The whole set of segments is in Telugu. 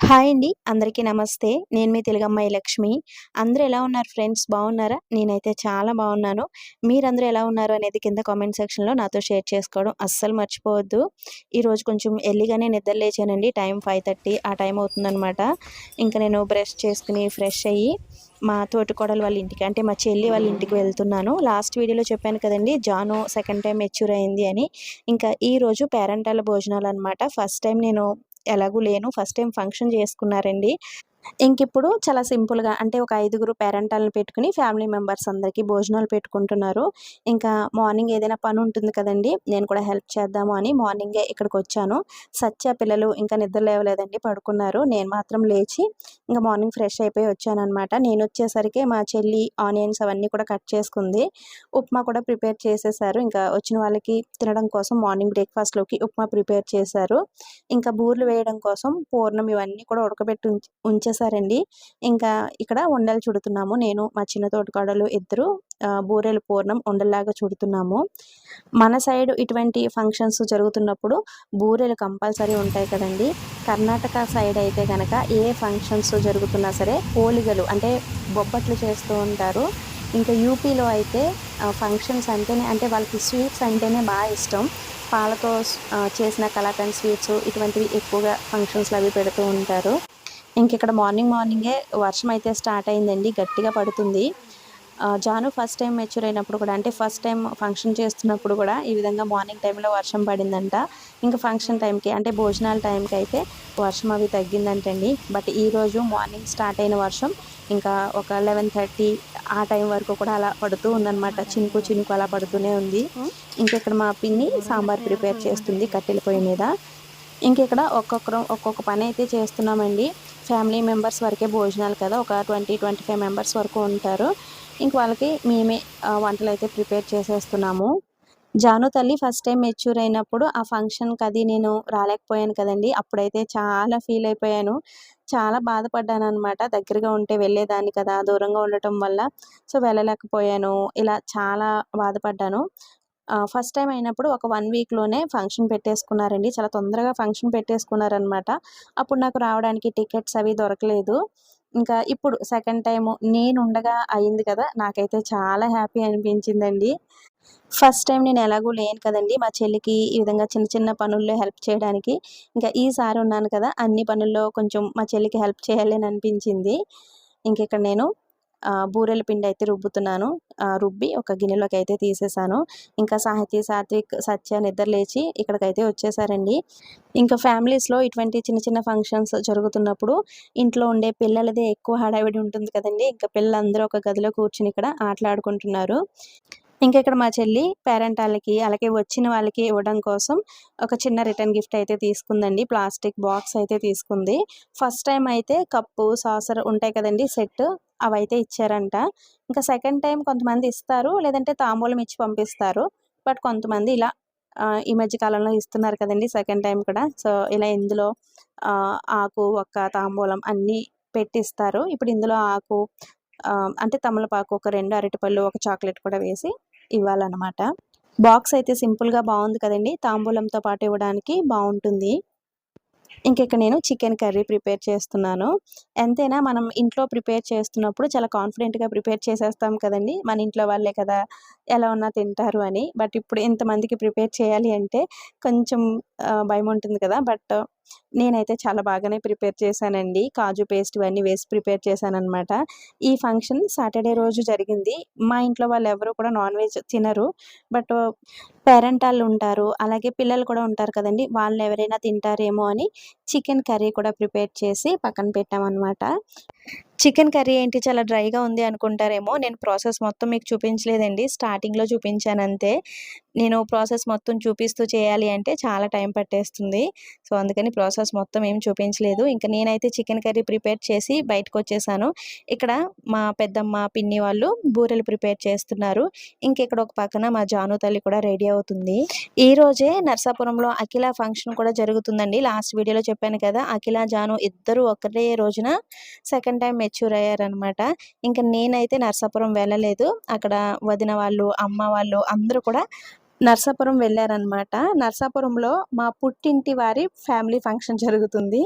హాయ్ అండి. అందరికీ నమస్తే. నేను మీ తెలుగమ్మాయి లక్ష్మి. అందరూ ఎలా ఉన్నారు ఫ్రెండ్స్? బాగున్నారా? నేనైతే చాలా బాగున్నాను. మీరందరూ ఎలా ఉన్నారు అనేది కింద కామెంట్ సెక్షన్లో నాతో షేర్ చేసుకోవడం అస్సలు మర్చిపోవద్దు. ఈరోజు కొంచెం ఎర్లీగానే నిద్ర లేచానండి. టైం ఫైవ్ థర్టీ ఆ టైం అవుతుందనమాట ఇంకా నేను బ్రష్ చేసుకుని ఫ్రెష్ అయ్యి మా తోటికోడలు వాళ్ళ ఇంటికి అంటే మా చెల్లి వాళ్ళ ఇంటికి వెళ్తున్నాను. లాస్ట్ వీడియోలో చెప్పాను కదండి జాను సెకండ్ టైం మెచ్యూర్ అయింది అని. ఇంకా ఈరోజు పేరెంటాల భోజనాలు అనమాట ఫస్ట్ టైం నేను ఎలాగూ లేను. ఫస్ట్ టైం ఫంక్షన్ చేసుకున్నారండి. ఇంక ఇప్పుడు చాలా సింపుల్గా అంటే ఒక ఐదుగురు పేరెంటాలను పెట్టుకుని ఫ్యామిలీ మెంబర్స్ అందరికీ భోజనాలు పెట్టుకుంటున్నారు. ఇంకా మార్నింగ్ ఏదైనా పని ఉంటుంది కదండి నేను కూడా హెల్ప్ చేద్దాము అని మార్నింగే ఇక్కడికి వచ్చాను సత్య పిల్లలు ఇంకా నిద్ర లేవలేదండి పడుకున్నారు. నేను మాత్రం లేచి ఇంకా మార్నింగ్ ఫ్రెష్ అయిపోయి వచ్చాను అనమాట నేను వచ్చేసరికి మా చెల్లి ఆనియన్స్ అవన్నీ కూడా కట్ చేసుకుంది. ఉప్మా కూడా ప్రిపేర్ చేసేసారు. ఇంకా వచ్చిన వాళ్ళకి తినడం కోసం మార్నింగ్ బ్రేక్ఫాస్ట్లోకి ఉప్మా ప్రిపేర్ చేశారు. ఇంకా బూర్లు వేయడం కోసం పూర్ణం ఇవన్నీ కూడా ఉడకబెట్టి ఉంచి వచ్చేసారండి ఇంకా ఇక్కడ ఉండలు చుడుతున్నాము. నేను మా చిన్న తోటకాడలు ఇద్దరు బూరెలు పూర్ణం ఉండల్లాగా చుడుతున్నాము. మన సైడ్ ఇటువంటి ఫంక్షన్స్ జరుగుతున్నప్పుడు బూరెలు కంపల్సరీ ఉంటాయి కదండి. కర్ణాటక సైడ్ అయితే కనుక ఏ ఫంక్షన్స్ జరుగుతున్నా సరే పోలిగలు అంటే బొబ్బట్లు చేస్తూ ఉంటారు. ఇంకా యూపీలో అయితే ఫంక్షన్స్ అంటేనే అంటే వాళ్ళకి స్వీట్స్ అంటేనే బాగా ఇష్టం. పాలతో చేసిన కలాకండ్ స్వీట్స్ ఇటువంటివి ఎక్కువగా ఫంక్షన్స్లో అవి పెడుతూ ఉంటారు. ఇంక ఇక్కడ మార్నింగ్ మార్నింగే వర్షం అయితే స్టార్ట్ అయిందండి గట్టిగా పడుతుంది. జాను ఫస్ట్ టైం మెచ్యూర్ అయినప్పుడు కూడా అంటే ఫస్ట్ టైం ఫంక్షన్ చేస్తున్నప్పుడు కూడా ఈ విధంగా మార్నింగ్ టైంలో వర్షం పడిందంట. ఇంకా ఫంక్షన్ టైంకి అంటే భోజనాల టైంకి అయితే వర్షం అవి తగ్గిందంటండి. బట్ ఈరోజు మార్నింగ్ స్టార్ట్ అయిన వర్షం ఇంకా ఒక లెవెన్ థర్టీ ఆ టైం వరకు కూడా అలా పడుతూ ఉందన్నమాట. చినుకు చినుకు అలా పడుతూనే ఉంది. ఇంకా ఇక్కడ మా పిన్ని సాంబార్ ప్రిపేర్ చేస్తుంది కట్టెల పొయ్యి మీద. ఇంక ఇక్కడ ఒక్కొక్కరు ఒక్కొక్క పని అయితే చేస్తున్నామండి. ఫ్యామిలీ మెంబర్స్ వరకే భోజనాలు కదా ఒక ట్వంటీ ట్వంటీ ఫైవ్ మెంబర్స్ వరకు ఉంటారు. ఇంక వాళ్ళకి మేమే వంటలు అయితే ప్రిపేర్ చేసేస్తున్నాము. జాను తల్లి ఫస్ట్ టైం మెచ్యూర్ అయినప్పుడు ఆ ఫంక్షన్కి అది నేను రాలేకపోయాను కదండి. అప్పుడైతే చాలా ఫీల్ అయిపోయాను. చాలా బాధపడ్డాను అనమాట దగ్గరగా ఉంటే వెళ్ళేదాన్ని కదా దూరంగా ఉండటం వల్ల. సో వెళ్ళలేకపోయాను. ఇలా చాలా బాధపడ్డాను. ఫస్ట్ టైం అయినప్పుడు ఒక వన్ వీక్లోనే ఫంక్షన్ పెట్టేసుకున్నారండి. చాలా తొందరగా ఫంక్షన్ పెట్టేసుకున్నారనమాట అప్పుడు నాకు రావడానికి టికెట్స్ అవి దొరకలేదు. ఇంకా ఇప్పుడు సెకండ్ టైం నేను ఉండగా అయింది కదా నాకైతే చాలా హ్యాపీ అనిపించిందండి. ఫస్ట్ టైం నేను ఎలాగూ లేను కదండి మా చెల్లికి ఈ విధంగా చిన్న చిన్న పనుల్లో హెల్ప్ చేయడానికి. ఇంకా ఈసారి ఉన్నాను కదా అన్ని పనుల్లో కొంచెం మా చెల్లికి హెల్ప్ చేయాలి అని అనిపించింది. ఇంక ఇక్కడ నేను బూరెల పిండి అయితే రుబ్బుతున్నాను. రుబ్బి ఒక గిన్నెలోకి అయితే తీసేసాను. ఇంకా సాహిత్య సాత్విక్ సత్య నిద్ర లేచి ఇక్కడికైతే వచ్చేసారండి. ఇంకా ఫ్యామిలీస్లో ఇటువంటి చిన్న చిన్న ఫంక్షన్స్ జరుగుతున్నప్పుడు ఇంట్లో ఉండే పిల్లలదే ఎక్కువ హడావిడి ఉంటుంది కదండి. ఇంకా పిల్లలందరూ ఒక గదిలో కూర్చుని ఇక్కడ ఆటలాడుకుంటున్నారు. ఇంకా ఇక్కడ మా చెల్లి పేరెంట్ వాళ్ళకి అలాగే వచ్చిన వాళ్ళకి ఇవ్వడం కోసం ఒక చిన్న రిటర్న్ గిఫ్ట్ అయితే తీసుకుందండి. ప్లాస్టిక్ బాక్స్ అయితే తీసుకుంది. ఫస్ట్ టైం అయితే కప్పు సాసర్ ఉంటాయి కదండి సెట్ అవి అయితే ఇచ్చారంట. ఇంకా సెకండ్ టైం కొంతమంది ఇస్తారు లేదంటే తాంబూలం ఇచ్చి పంపిస్తారు. బట్ కొంతమంది ఇలా ఈ మధ్య కాలంలో ఇస్తున్నారు కదండి సెకండ్ టైం కూడా. సో ఇలా ఇందులో ఆకు ఒక్క తాంబూలం అన్నీ పెట్టిస్తారు. ఇప్పుడు ఇందులో ఆకు అంటే తమలపాకు ఒక రెండు అరటిపళ్ళు ఒక చాక్లెట్ కూడా వేసి ఇవ్వాలన్నమాట. బాక్స్ అయితే సింపుల్గా బాగుంది కదండి. తాంబూలంతో పాటు ఇవ్వడానికి బాగుంటుంది. ఇంక ఇక్కడ నేను చికెన్ కర్రీ ప్రిపేర్ చేస్తున్నాను. ఎంతైనా మనం ఇంట్లో ప్రిపేర్ చేస్తున్నప్పుడు చాలా కాన్ఫిడెంట్గా ప్రిపేర్ చేసేస్తాం కదండి. మన ఇంట్లో వాళ్ళే కదా. ఎలా ఉన్నా తింటారు అని. బట్ ఇప్పుడు ఇంతమందికి ప్రిపేర్ చేయాలి అంటే కొంచెం భయం ఉంటుంది కదా. బట్ నేనైతే చాలా బాగానే ప్రిపేర్ చేశానండి. కాజు పేస్ట్ ఇవన్నీ వేసి ప్రిపేర్ చేశానమాట ఈ ఫంక్షన్ సాటర్డే రోజు జరిగింది. మా ఇంట్లో వాళ్ళు ఎవరు కూడా నాన్ వెజ్ తినరు. బట్ పేరెంట్ వాళ్ళు ఉంటారు. అలాగే పిల్లలు కూడా ఉంటారు కదండి. వాళ్ళు ఎవరైనా తింటారేమో అని చికెన్ కర్రీ కూడా ప్రిపేర్ చేసి పక్కన పెట్టామన్నమాట. చికెన్ కర్రీ ఏంటి చాలా డ్రైగా ఉంది అనుకుంటారేమో. నేను ప్రాసెస్ మొత్తం మీకు చూపించలేదండి. స్టార్టింగ్లో చూపించాను అంతే. నేను ప్రాసెస్ మొత్తం చూపిస్తూ చేయాలి అంటే చాలా టైం పట్టేస్తుంది. సో అందుకని ప్రాసెస్ మొత్తం ఏం చూపించలేదు. ఇంకా నేనైతే చికెన్ కర్రీ ప్రిపేర్ చేసి బయటకు వచ్చేసాను ఇక్కడ మా పెద్దమ్మ పిన్ని వాళ్ళు బూరెలు ప్రిపేర్ చేస్తున్నారు. ఇంక ఇక్కడ ఒక పక్కన మా జాను తల్లి కూడా రెడీ అవుతుంది. ఈ రోజే నర్సాపురంలో అఖిల ఫంక్షన్ కూడా జరుగుతుందండి. లాస్ట్ వీడియోలో చెప్పాను కదా అఖిల జాను ఇద్దరు ఒకటే రోజున సెకండ్ టైం మెచ్యూర్ అయ్యారనమాట ఇంకా నేనైతే నర్సాపురం వెళ్ళలేదు. అక్కడ వదిన వాళ్ళు అమ్మ వాళ్ళు అందరూ కూడా నర్సాపురం వెళ్ళారనమాట నర్సాపురంలో మా పుట్టింటి వారి ఫ్యామిలీ ఫంక్షన్ జరుగుతుంది.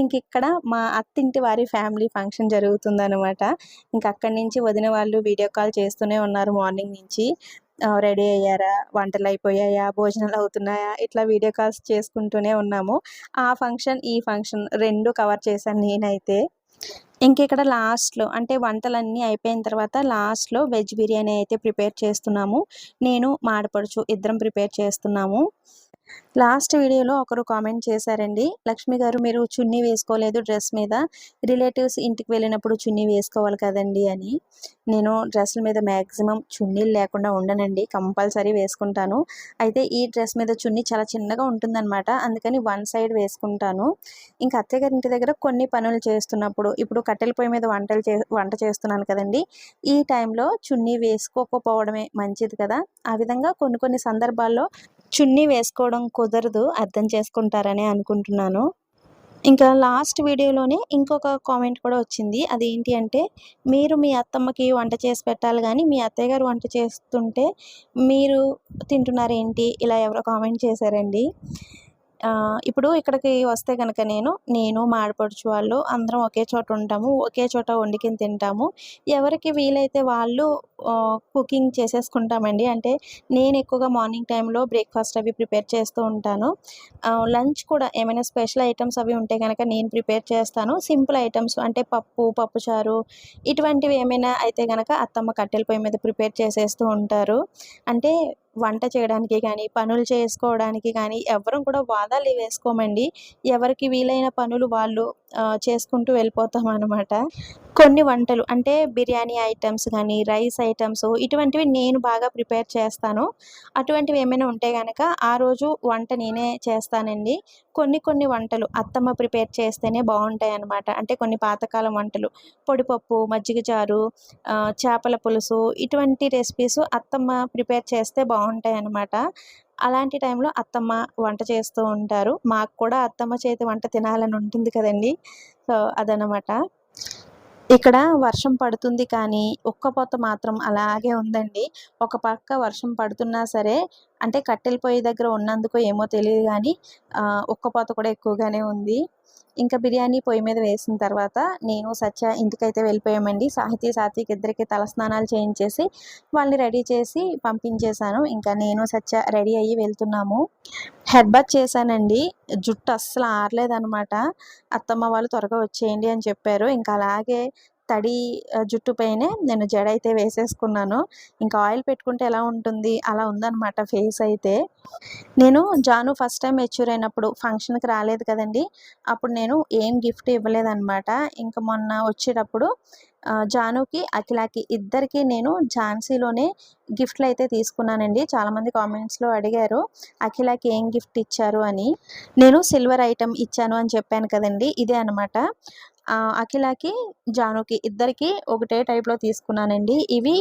ఇంక ఇక్కడ మా అత్తింటి వారి ఫ్యామిలీ ఫంక్షన్ జరుగుతుంది అనమాట ఇంక అక్కడి నుంచి వదిన వాళ్ళు వీడియో కాల్ చేస్తూనే ఉన్నారు మార్నింగ్ నుంచి. రెడీ అయ్యారా? వంటలు అయిపోయాయా? భోజనాలు అవుతున్నాయా? ఇట్లా వీడియో కాల్స్ చేసుకుంటూనే ఉన్నాము. ఆ ఫంక్షన్ ఈ ఫంక్షన్ రెండు కవర్ చేశాను నేనైతే. ఇంక ఇక్కడ లాస్ట్లో అంటే వంటలన్నీ అయిపోయిన తర్వాత లాస్ట్లో వెజ్ బిర్యానీ అయితే ప్రిపేర్ చేస్తున్నాము. నేను మాడపడుచు ఇద్దరం ప్రిపేర్ చేస్తున్నాము. లాస్ట్ వీడియోలో ఒకరు కామెంట్ చేశారండి లక్ష్మి గారు మీరు చున్నీ వేసుకోలేదు డ్రెస్ మీద రిలేటివ్స్ ఇంటికి వెళ్ళినప్పుడు చున్నీ వేసుకోవాలి కదండి అని. నేను డ్రెస్ల మీద మ్యాక్సిమం చున్నీలు లేకుండా ఉండనండి కంపల్సరీ వేసుకుంటాను. అయితే ఈ డ్రెస్ మీద చున్నీ చాలా చిన్నగా ఉంటుందన్నమాట అందుకని వన్ సైడ్ వేసుకుంటాను. ఇంకా అత్తయ్య గారి ఇంటి దగ్గర కొన్ని పనులు చేస్తున్నప్పుడు ఇప్పుడు కట్టెల పొయ్యి మీద వంటలు చే వంట చేస్తున్నాను కదండి ఈ టైంలో చున్నీ వేసుకోకపోవడమే మంచిది కదా. ఆ విధంగా కొన్ని కొన్ని సందర్భాల్లో చున్నీ వేసుకోవడం కుదరదు అర్థం చేసుకుంటారని అనుకుంటున్నాను. ఇంకా లాస్ట్ వీడియోలోనే ఇంకొక కామెంట్ కూడా వచ్చింది. అదేంటి అంటే మీరు మీ అత్తమ్మకి వంట చేసి పెట్టాలి కానీ మీ అత్తయ్య గారు వంట చేస్తుంటే మీరు తింటున్నారేంటి? ఇలా ఎవరో కామెంట్ చేశారండి. ఇప్పుడు ఇక్కడికి వస్తే కనుక నేను నేను మాడపడుచు వాళ్ళు అందరం ఒకే చోట ఉంటాము ఒకే చోట వండుకుని తింటాము. ఎవరికి వీలైతే వాళ్ళు కుకింగ్ చేసేసుకుంటామండి. అంటే నేను ఎక్కువగా మార్నింగ్ టైంలో బ్రేక్ఫాస్ట్ అవి ప్రిపేర్ చేస్తూ ఉంటాను. లంచ్ కూడా ఏమైనా స్పెషల్ ఐటమ్స్ అవి ఉంటే కనుక నేను ప్రిపేర్ చేస్తాను. సింపుల్ ఐటమ్స్ అంటే పప్పు పప్పుచారు ఇటువంటివి ఏమైనా అయితే కనుక అత్తమ్మ కట్టెల పొయ్యి మీద ప్రిపేర్ చేసేస్తూ ఉంటారు. అంటే వంట చేయడానికి కానీ పనులు చేసుకోవడానికి కానీ ఎవరం కూడా వాదాలు వేసుకోమండి ఎవరికి వీలైన పనులు వాళ్ళు చేసుకుంటూ వెళ్ళిపోతాం అనమాట కొన్ని వంటలు అంటే బిర్యానీ ఐటమ్స్ కానీ రైస్ ఐటమ్స్ ఇటువంటివి నేను బాగా ప్రిపేర్ చేస్తాను. అటువంటివి ఏమైనా ఉంటే కనుక ఆ రోజు వంట నేనే చేస్తానండి. కొన్ని కొన్ని వంటలు అత్తమ్మ ప్రిపేర్ చేస్తేనే బాగుంటాయి అన్నమాట అంటే కొన్ని పాతకాలం వంటలు పొడిపప్పు మజ్జిగ చారు చేపల పులుసు ఇటువంటి రెసిపీస్ అత్తమ్మ ప్రిపేర్ చేస్తే బాగుంటాయి అన్నమాట అలాంటి టైంలో అత్తమ్మ వంట చేస్తూ ఉంటారు. మాకు కూడా అత్తమ్మ చేతి వంట తినాలని ఉంటుంది కదండి. సో అదనమాట ఇక్కడ వర్షం పడుతుంది కానీ ఒక్కపోత మాత్రం అలాగే ఉందండి. ఒక పక్క వర్షం పడుతున్నా సరే అంటే కట్టెల పొయ్యి దగ్గర ఉన్నందుకు ఏమో తెలియదు కానీ ఒక్కపోత కూడా ఎక్కువగానే ఉంది. ఇంకా బిర్యానీ పొయ్యి మీద వేసిన తర్వాత నేను సత్య ఇంటికైతే వెళ్ళిపోయామండి. సాహితీ సాత్విక్ ఇద్దరికి తలస్నానాలు చేయించేసి వాళ్ళని రెడీ చేసి పంపించేశాను. ఇంకా నేను సత్య రెడీ అయ్యి వెళ్తున్నాము. హెడ్ బాత్ చేశానండి. జుట్టు అస్సలు ఆరలేదనమాట అత్తమ్మ వాళ్ళు త్వరగా వచ్చేయండి అని చెప్పారు. ఇంకా అలాగే తడి జుట్టుపైనే నేను జడ అయితే వేసేసుకున్నాను. ఇంకా ఆయిల్ పెట్టుకుంటే ఎలా ఉంటుంది? అలా ఉందన్నమాట ఫేస్ అయితే. నేను జాను ఫస్ట్ టైం మెచ్యూర్ అయినప్పుడు ఫంక్షన్కి రాలేదు కదండి అప్పుడు నేను ఏం గిఫ్ట్ ఇవ్వలేదన్నమాట. ఇంకా మొన్న వచ్చేటప్పుడు జానుకి అఖిలాకి ఇద్దరికి నేను ఝాన్సీలోనే గిఫ్ట్లు అయితే తీసుకున్నానండి. చాలామంది కామెంట్స్లో అడిగారు అఖిలాకి ఏం గిఫ్ట్ ఇచ్చారు? అని. నేను సిల్వర్ ఐటమ్ ఇచ్చాను అని చెప్పాను కదండి ఇదే అనమాట అఖిలకి జానుకి ఇద్దరికి ఒకటే టైప్లో తీసుకున్నానండి. ఇవి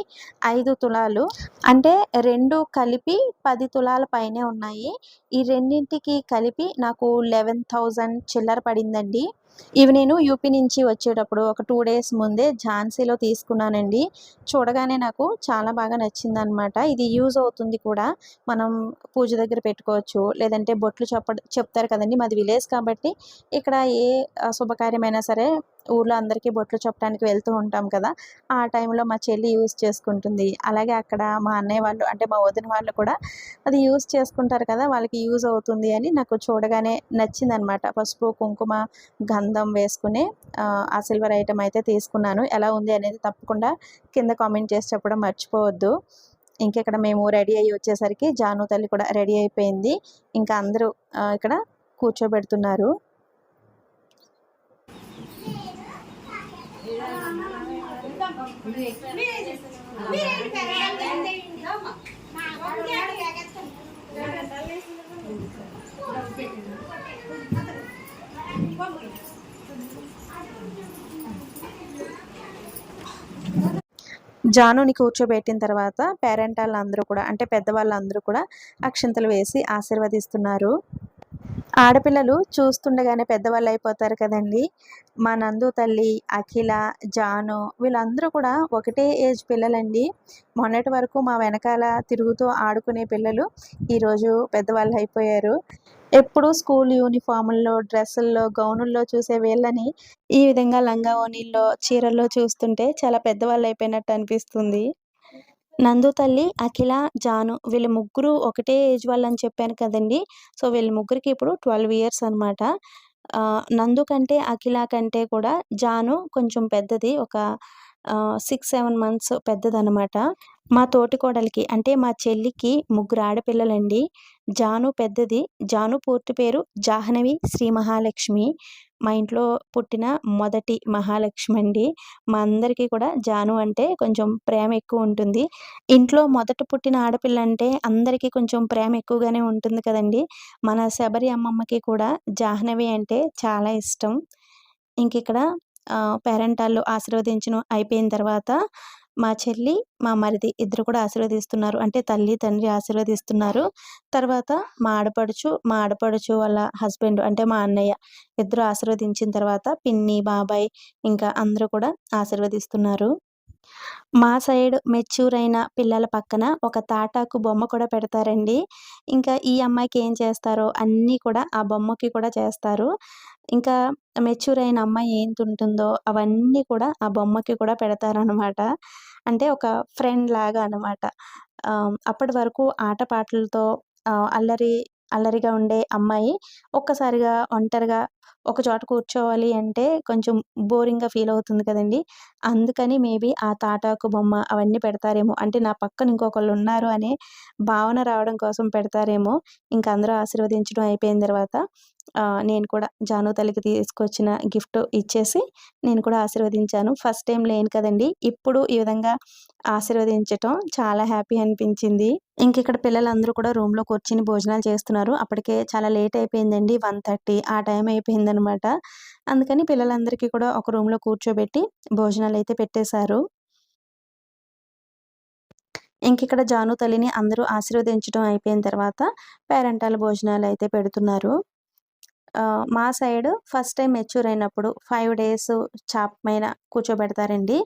ఐదు తులాలు. అంటే రెండు కలిపి పది తులాల పైనే ఉన్నాయి. ఈ రెండింటికి కలిపి నాకు లెవెన్ థౌజండ్ చిల్లర పడిందండి. ఇవి నేను యూపీ నుంచి వచ్చేటప్పుడు ఒక టూ డేస్ ముందే ఝాన్సీలో తీసుకున్నానండి. చూడగానే నాకు చాలా బాగా నచ్చింది అనమాట ఇది యూజ్ అవుతుంది కూడా. మనం పూజ దగ్గర పెట్టుకోవచ్చు. లేదంటే బొట్లు చెప్ప చెప్తారు కదండి మాది విలేజ్ కాబట్టి ఇక్కడ ఏ శుభకార్యమైనా సరే ఊర్లో అందరికీ బొట్లు చెప్పడానికి వెళ్తూ ఉంటాం కదా ఆ టైంలో మా చెల్లి యూజ్ చేసుకుంటుంది. అలాగే అక్కడ మా అన్నయ్య వాళ్ళు అంటే మా వదిన వాళ్ళు కూడా అది యూజ్ చేసుకుంటారు కదా వాళ్ళకి యూజ్ అవుతుంది అని నాకు చూడగానే నచ్చిందనమాట. పసుపు కుంకుమ గంధం వేసుకుని ఆ సిల్వర్ ఐటమ్ అయితే తీసుకున్నాను. ఎలా ఉంది అనేది తప్పకుండా కింద కామెంట్ చేసి చెప్పడం మర్చిపోవద్దు. ఇంకెక్కడ మేము రెడీ అయ్యి వచ్చేసరికి జాను తల్లి కూడా రెడీ అయిపోయింది. ఇంకా అందరూ ఇక్కడ కూర్చోబెడుతున్నారు. జానుని కూర్చోబెట్టిన తర్వాత పేరెంట్ వాళ్ళందరూ కూడా అంటే పెద్దవాళ్ళందరూ కూడా అక్షంతలు వేసి ఆశీర్వదిస్తున్నారు. ఆడపిల్లలు చూస్తుండగానే పెద్దవాళ్ళు అయిపోతారు కదండి. మా నందు తల్లి అఖిల జాను వీళ్ళందరూ కూడా ఒకటే ఏజ్ పిల్లలండి. మొన్నటి వరకు మా వెనకాల తిరుగుతూ ఆడుకునే పిల్లలు ఈరోజు పెద్దవాళ్ళు అయిపోయారు. ఎప్పుడూ స్కూల్ యూనిఫాముల్లో డ్రెస్సుల్లో గౌనుల్లో చూసే వీళ్ళని ఈ విధంగా లంగా ఓనీల్లో చీరల్లో చూస్తుంటే చాలా పెద్దవాళ్ళు అయిపోయినట్టు అనిపిస్తుంది. నందు తల్లి అఖిల జాను వీళ్ళ ముగ్గురు ఒకటే ఏజ్ వాళ్ళని చెప్పాను కదండి. సో వీళ్ళ ముగ్గురికి ఇప్పుడు ట్వెల్వ్ ఇయర్స్ అనమాట నందు కంటే అఖిల కంటే కూడా జాను కొంచెం పెద్దది. ఒక సిక్స్ సెవెన్ మంత్స్ పెద్దదనమాట మా తోటి కోడలికి అంటే మా చెల్లికి ముగ్గురు ఆడపిల్లలండి. జాను పెద్దది. జాను పూర్తి పేరు జాహ్నవి శ్రీ మహాలక్ష్మి. మా ఇంట్లో పుట్టిన మొదటి మహాలక్ష్మి అండి మా అందరికీ కూడా జాను అంటే కొంచెం ప్రేమ ఎక్కువ ఉంటుంది. ఇంట్లో మొదట పుట్టిన ఆడపిల్ల అంటే అందరికీ కొంచెం ప్రేమ ఎక్కువగానే ఉంటుంది కదండి. మన శబరి అమ్మమ్మకి కూడా జాహ్నవి అంటే చాలా ఇష్టం. ఇంక ఇక్కడ పేరెంటాళ్ళు ఆశీర్వదించడం అయిపోయిన తర్వాత మా చెల్లి మా మరిది ఇద్దరు కూడా ఆశీర్వదిస్తున్నారు. అంటే తల్లి తండ్రి ఆశీర్వదిస్తున్నారు. తర్వాత మా ఆడపడుచు మా ఆడపడుచు వాళ్ళ హస్బెండ్ అంటే మా అన్నయ్య ఇద్దరు ఆశీర్వదించిన తర్వాత పిన్ని బాబాయ్ ఇంకా అందరూ కూడా ఆశీర్వదిస్తున్నారు. మా సైడ్ మెచ్యూర్ అయిన పిల్లల పక్కన ఒక తాటాకు బొమ్మ కూడా పెడతారండి. ఇంకా ఈ అమ్మాయికి ఏం చేస్తారో అన్నీ కూడా ఆ బొమ్మకి కూడా చేస్తారు. ఇంకా మెచ్యూర్ అయిన అమ్మాయి ఏం ఉంటుందో అవన్నీ కూడా ఆ బొమ్మకి కూడా పెడతారనమాట అంటే ఒక ఫ్రెండ్ లాగా అనమాట అప్పటి వరకు ఆటపాటలతో అల్లరి అల్లరిగా ఉండే అమ్మాయి ఒక్కసారిగా ఒంటరిగా ఒక చోట కూర్చోవాలి అంటే కొంచెం బోరింగ్గా ఫీల్ అవుతుంది కదండి. అందుకని మేబీ ఆ తాటాకు బొమ్మ అవన్నీ పెడతారేమో. అంటే నా పక్కన ఇంకొకళ్ళు ఉన్నారు అనే భావన రావడం కోసం పెడతారేమో. ఇంకా అందరూ ఆశీర్వదించడం అయిపోయిన తర్వాత నేను కూడా జాను తల్లికి తీసుకొచ్చిన గిఫ్ట్ ఇచ్చేసి నేను కూడా ఆశీర్వదించాను. ఫస్ట్ టైం లేను కదండి. ఇప్పుడు ఈ విధంగా ఆశీర్వదించటం చాలా హ్యాపీ అనిపించింది. ఇంక ఇక్కడ పిల్లలందరూ కూడా రూమ్లో కూర్చుని భోజనాలు చేస్తున్నారు. అప్పటికే చాలా లేట్ అయిపోయిందండి. వన్ థర్టీ ఆ టైం అయిపోయింది. అయిపోయిందనమాట అందుకని పిల్లలందరికీ కూడా ఒక రూమ్లో కూర్చోబెట్టి భోజనాలు అయితే పెట్టేశారు ఇంకిక్కడ జాను తల్లిని అందరూ ఆశీర్వదించడం అయిపోయిన తర్వాత పేరెంటాల భోజనాలు అయితే పెడుతున్నారు మా సైడ్ ఫస్ట్ టైం మెచ్యూర్ అయినప్పుడు ఫైవ్ డేస్ చాప్ పైన కూర్చోబెడతారండి.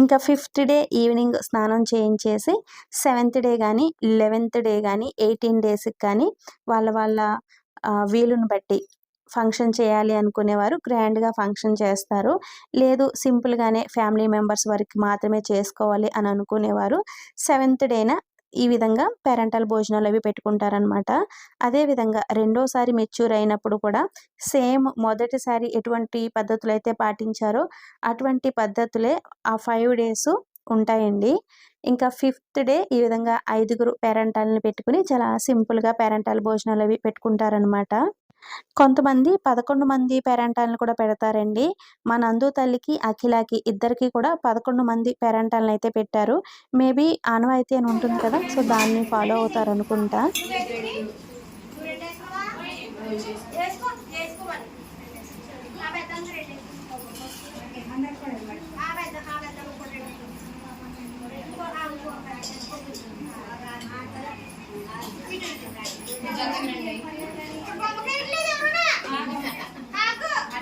ఇంకా ఫిఫ్త్ డే ఈవినింగ్ స్నానం చేయించేసి సెవెంత్ డే కానీ లెవెన్త్ డే కానీ ఎయిటీన్ డేస్కి కానీ వాళ్ళ వాళ్ళ వీలుని బట్టి ఫంక్షన్ చేయాలి అనుకునేవారు గ్రాండ్గా ఫంక్షన్ చేస్తారు. లేదు సింపుల్గానే ఫ్యామిలీ మెంబర్స్ వరకు మాత్రమే చేసుకోవాలి అని అనుకునేవారు. సెవెంత్ డేన ఈ విధంగా పేరెంటల్ భోజనాలు అవి పెట్టుకుంటారనమాట అదేవిధంగా రెండోసారి మెచ్యూర్ అయినప్పుడు కూడా సేమ్ మొదటిసారి ఎటువంటి పద్ధతులు అయితే పాటించారో అటువంటి పద్ధతులే ఆ ఫైవ్ డేస్ ఉంటాయండి. ఇంకా ఫిఫ్త్ డే ఈ విధంగా ఐదుగురు పేరెంటాలని పెట్టుకుని చాలా సింపుల్గా పేరెంటాల భోజనాలు అవి పెట్టుకుంటారనమాట కొంతమంది పదకొండు మంది పేరెంటాలను కూడా పెడతారండి మా నందు తల్లికి అఖిలకి ఇద్దరికి కూడా పదకొండు మంది పేరెంటాలను అయితే పెట్టారు మేబీ ఆనవాయితీ అని ఉంటుంది కదా సో దాన్ని ఫాలో అవుతారు అనుకుంటా దగ్గర బొమ్మ కట్టు కూడా వెళ్ళాలి అన్నీ బొమ్మకే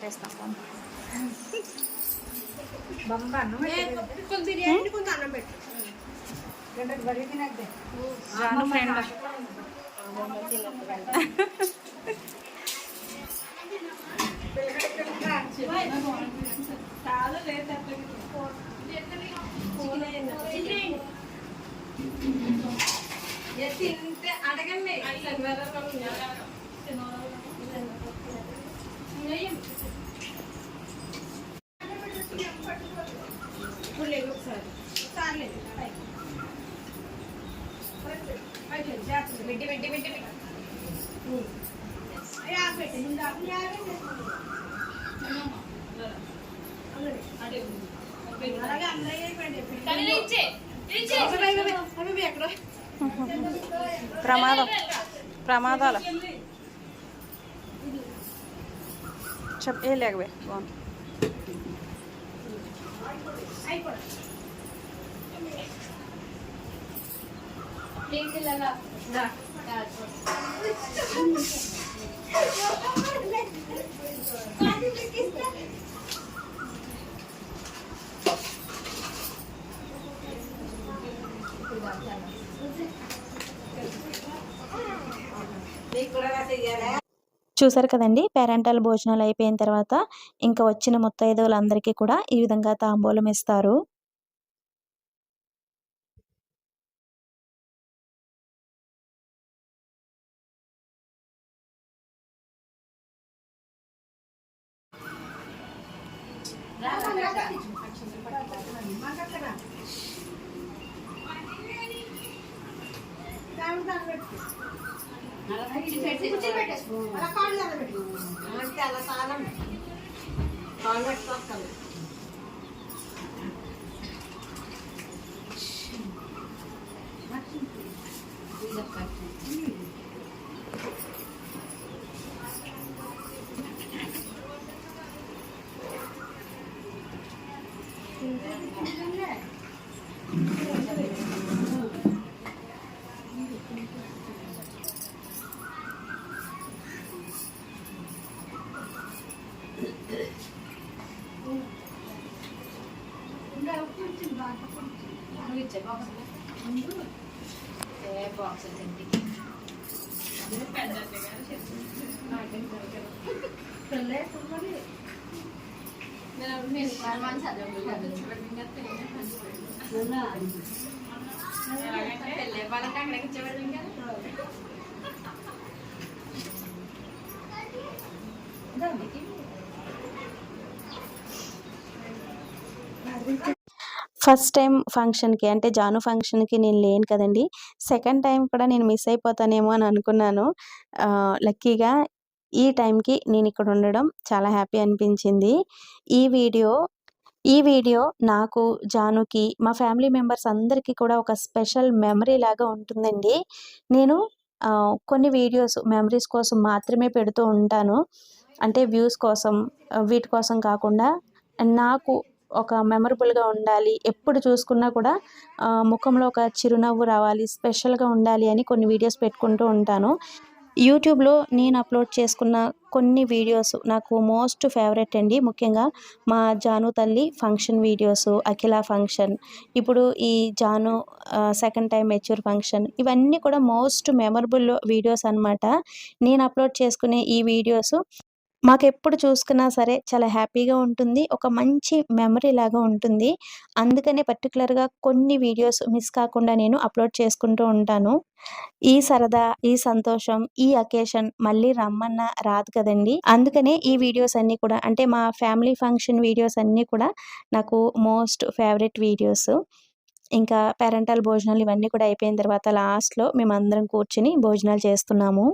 తెస్తాం బొమ్మ అన్నం కొంచెం బిర్యానీ కొంచెం అన్నం పెట్టు రాను ఫ్రెండ్ చాలా రేట్ తింటే అడగండి ఇప్పుడు లేదు ఒకసారి ఒకసారి లేదు జాగ్రత్త బిడ్డి బిడ్డి బిడ్డి బిడ్డి ఆగబెట్టి ముందు ఆపి ఆగండి ప్రమాదం. ప్రమాదాలు. చెప్ ఏ లేకవే బాగుంది. అయిపోయింది. చూసారు కదండి? పేరెంటల్ భోజనాలు అయిపోయిన తర్వాత ఇంకా వచ్చిన ముత్తైదువులందరికీ కూడా ఈ విధంగా తాంబూలం ఇస్తారు. त्याला चारा टॉयलेट लागतं ఏ బాక్స్ తిండి నేను మంచి చదువు పెళ్ళే వాళ్ళకి అక్కడికి ఇచ్చేవాళ్ళు కదా ఫస్ట్ టైం ఫంక్షన్కి అంటే జాను ఫంక్షన్కి నేను లేను కదండి. సెకండ్ టైం కూడా నేను మిస్ అయిపోతానేమో అని అనుకున్నాను. లక్కీగా ఈ టైంకి నేను ఇక్కడ ఉండడం చాలా హ్యాపీ అనిపించింది. ఈ వీడియో ఈ వీడియో నాకు జానుకి మా ఫ్యామిలీ మెంబర్స్ అందరికీ కూడా ఒక స్పెషల్ మెమరీ లాగా ఉంటుందండి. నేను కొన్ని వీడియోస్ మెమరీస్ కోసం మాత్రమే పెడుతూ ఉంటాను. అంటే వ్యూస్ కోసం వీటి కోసం కాకుండా నాకు ఒక మెమరబుల్గా ఉండాలి. ఎప్పుడు చూసుకున్నా కూడా ముఖంలో ఒక చిరునవ్వు రావాలి స్పెషల్గా ఉండాలి అని కొన్ని వీడియోస్ పెట్టుకుంటూ ఉంటాను. యూట్యూబ్లో నేను అప్లోడ్ చేసుకున్న కొన్ని వీడియోస్ నాకు మోస్ట్ ఫేవరెట్ అండి. ముఖ్యంగా మా జాను తల్లి ఫంక్షన్ వీడియోస్ అఖిల ఫంక్షన్ ఇప్పుడు ఈ Janu second time mature function ఇవన్నీ కూడా మోస్ట్ మెమరబుల్ వీడియోస్ అనమాట నేను అప్లోడ్ చేసుకునే ఈ వీడియోస్ మాకు ఎప్పుడు చూసుకున్నా సరే చాలా హ్యాపీగా ఉంటుంది. ఒక మంచి మెమరీ లాగా ఉంటుంది. అందుకనే పర్టికులర్గా కొన్ని వీడియోస్ మిస్ కాకుండా నేను అప్లోడ్ చేసుకుంటూ ఉంటాను. ఈ సరదా ఈ సంతోషం ఈ అకేషన్ మళ్ళీ రమ్మన్న రాదు కదండి. అందుకనే ఈ వీడియోస్ అన్నీ కూడా అంటే మా ఫ్యామిలీ ఫంక్షన్ వీడియోస్ అన్నీ కూడా నాకు మోస్ట్ ఫేవరెట్ వీడియోస్. ఇంకా పేరెంటల్ భోజనాలు ఇవన్నీ కూడా అయిపోయిన తర్వాత లాస్ట్లో మేమందరం కూర్చుని భోజనాలు చేస్తున్నాము.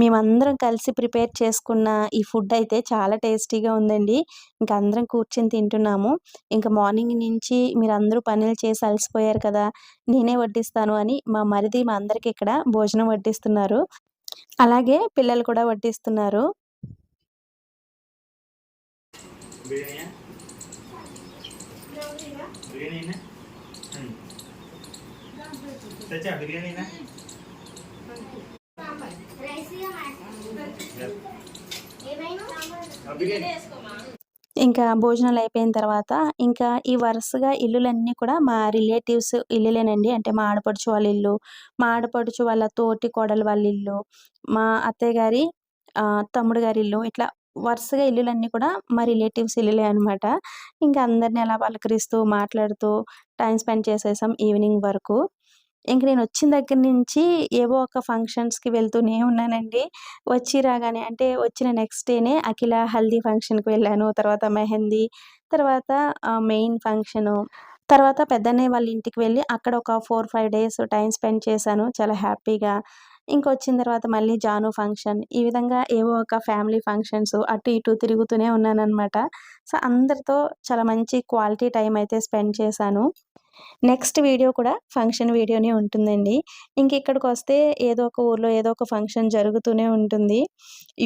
మేమందరం కలిసి ప్రిపేర్ చేసుకున్న ఈ ఫుడ్ అయితే చాలా టేస్టీగా ఉందండి. ఇంకా అందరం కూర్చొని తింటున్నాము. ఇంకా మార్నింగ్ నుంచి మీరు అందరూ పనులు చేసి అలసిపోయారు కదా నేనే వడ్డిస్తాను అని మా మరిది మా అందరికి ఇక్కడ భోజనం వడ్డిస్తున్నారు. అలాగే పిల్లలు కూడా వడ్డిస్తున్నారు. తెచ్చా బిర్యానీనా? బిర్యానీ ఇంకా భోజనాలు అయిపోయిన తర్వాత ఇంకా ఈ వరుసగా ఇల్లులన్నీ కూడా మా రిలేటివ్స్ ఇల్లులేనండి. అంటే మా ఆడపడుచు వాళ్ళ ఇల్లు మా ఆడపడుచు వాళ్ళ తోటి కోడలు వాళ్ళ ఇల్లు మా అత్తయ్య గారి తమ్ముడు గారి ఇల్లు ఇట్లా వరుసగా ఇల్లులన్నీ కూడా మా రిలేటివ్స్ ఇల్లులే అనమాట ఇంకా అందరిని అలా పలకరిస్తూ మాట్లాడుతూ టైం స్పెండ్ చేసేసాం ఈవినింగ్ వరకు. ఇంక నేను వచ్చిన దగ్గర నుంచి ఏవో ఒక ఫంక్షన్స్కి వెళ్తూనే ఉన్నానండి. వచ్చి రాగానే అంటే వచ్చిన నెక్స్ట్ డేనే అఖిల హల్దీ ఫంక్షన్కి వెళ్ళాను. తర్వాత మెహందీ తర్వాత మెయిన్ ఫంక్షను తర్వాత పెద్దన్నయ్య వాళ్ళ ఇంటికి వెళ్ళి అక్కడ ఒక four five days time spend చేశాను. చాలా హ్యాపీగా. ఇంకొచ్చిన తర్వాత మళ్ళీ జాను ఫంక్షన్. ఈ విధంగా ఏవో ఒక ఫ్యామిలీ ఫంక్షన్స్ అటు ఇటు తిరుగుతూనే ఉన్నానన్నమాట. సో అందరితో చాలా మంచి క్వాలిటీ టైం అయితే స్పెండ్ చేశాను. నెక్స్ట్ వీడియో కూడా ఫంక్షన్ వీడియోనే ఉంటుందండి. ఇంక ఇక్కడికి వస్తే ఏదో ఒక ఊర్లో ఏదో ఒక ఫంక్షన్ జరుగుతూనే ఉంటుంది.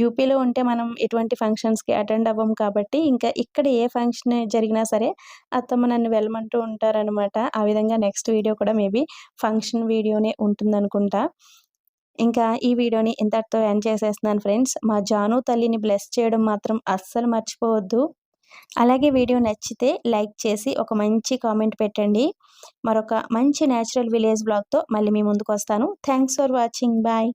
యూపీలో ఉంటే మనం ఎటువంటి ఫంక్షన్స్కి అటెండ్ అవ్వం కాబట్టి ఇంకా ఇక్కడ ఏ ఫంక్షన్ జరిగినా సరే అత్తమ్మ నన్ను వెళ్ళమంటూ ఉంటారనమాట ఆ విధంగా నెక్స్ట్ వీడియో కూడా మేబీ ఫంక్షన్ వీడియోనే ఉంటుందనుకుంటా. ఇంకా ఈ వీడియోని ఇంతటితో ఎండ్ చేసేస్తున్నాను ఫ్రెండ్స్. మా జాను తల్లిని బ్లెస్ చేయడం మాత్రం అస్సలు మర్చిపోవద్దు. అలాగే వీడియో నచ్చితే లైక్ చేసి ఒక మంచి కామెంట్ పెట్టండి. మరొక మంచి న్యాచురల్ విలేజ్ బ్లాగ్తో మళ్ళీ మీ ముందుకు వస్తాను. Thanks for watching. బాయ్.